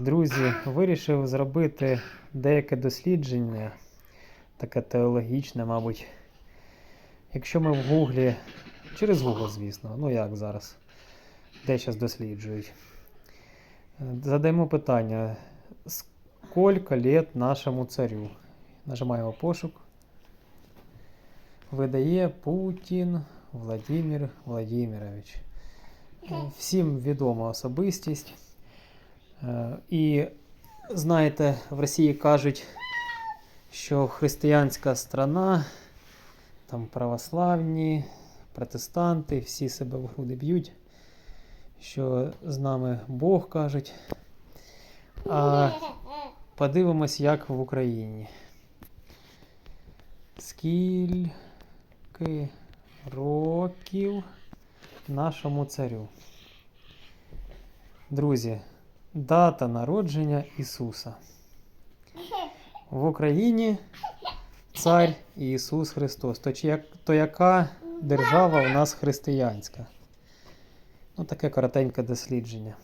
Друзі, вирішив зробити деяке дослідження, таке теологічне, мабуть. Якщо ми в Гуглі, через Google, звісно, ну як зараз, де зараз досліджують. Задаємо питання: сколько лет нашому царю? Нажимаємо пошук. Видає Путін Владимир Владимирович. Всім відома особистість. Е, І знаєте, в Росії кажуть, що християнська страна, там православні, протестанти, всі себе в груди б'ють, що з нами Бог кажуть. А подивимось, як в Україні. Скільки років нашому царю? Друзі, дата народження Ісуса. В Україні цар Ісус Христос. То, як, то яка держава у нас християнська? Ну, таке коротеньке дослідження.